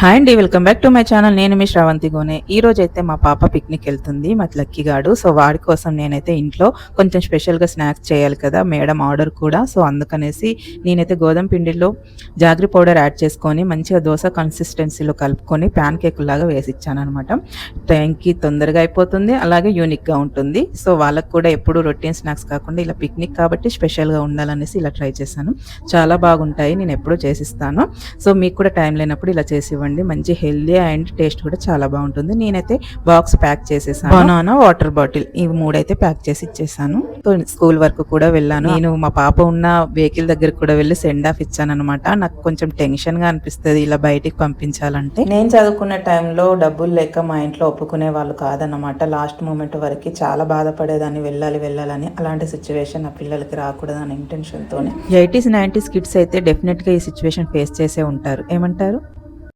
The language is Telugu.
హాయ్ అండి welcome back to my channel. నేను మీ శ్రావంతి గోనే. ఈ రోజు అయితే మా పాప పిక్నిక్ వెళ్తుంది మా లక్కీగాడు సో వాడి కోసం నేనైతే ఇంట్లో కొంచెం స్పెషల్గా స్నాక్స్ చేయాలి కదా మేడం ఆర్డర్ కూడా. సో అందుకనేసి నేనైతే గోధుమ పిండిలో జాగ్రి పౌడర్ యాడ్ చేసుకొని మంచిగా దోశ కన్సిస్టెన్సీలో కలుపుకొని ప్యాన్ కేక్ లాగా వేసి ఇచ్చాను అనమాట టైంకి తొందరగా అయిపోతుంది. అలాగే యూనిక్గా ఉంటుంది. సో వాళ్ళకు కూడా ఎప్పుడు రొటీన్ స్నాక్స్ కాకుండా ఇలా పిక్నిక్ కాబట్టి స్పెషల్గా ఉండాలనేసి ఇలా ట్రై చేశాను. చాలా బాగుంటాయి. నేను ఎప్పుడూ చేసిస్తాను. సో మీకు కూడా టైం లేనప్పుడు ఇలా చేసి ఇవ్వండి. మంచి హెల్దీ అండ్ టేస్ట్ కూడా చాలా బాగుంటుంది. నేనైతే బాక్స్ ప్యాక్ చేసేసాను. బనానా వాటర్ బాటిల్ ఇవి మూడైతే ప్యాక్ చేసి ఇచ్చేసాను. స్కూల్ వరకు కూడా వెళ్ళాను. నేను మా పాప ఉన్న వెహికల్ దగ్గర కూడా వెళ్ళి సెండ్ ఆఫ్ ఇచ్చాను అనమాట నాకు కొంచెం టెన్షన్గా అనిపిస్తుంది ఇలా బయటికి పంపించాలంటే. నేను చదువుకున్న టైంలో డబ్బులు లేక మా ఇంట్లో ఒప్పుకునే వాళ్ళు కాదన్నమాట. లాస్ట్ మూమెంట్ వరకు చాలా బాధపడేదాన్ని వెళ్ళాలి వెళ్ళాలని. అలాంటి సిచ్యువేషన్ నా పిల్లలకి రాకూడదని ఇంటెన్షన్ తోనే. ఎయిటీస్ నైన్టీస్ కిడ్స్ అయితే డెఫినెట్గా ఈ సిచ్యువేషన్ ఫేస్ చేసే ఉంటారు. ఏమంటారు?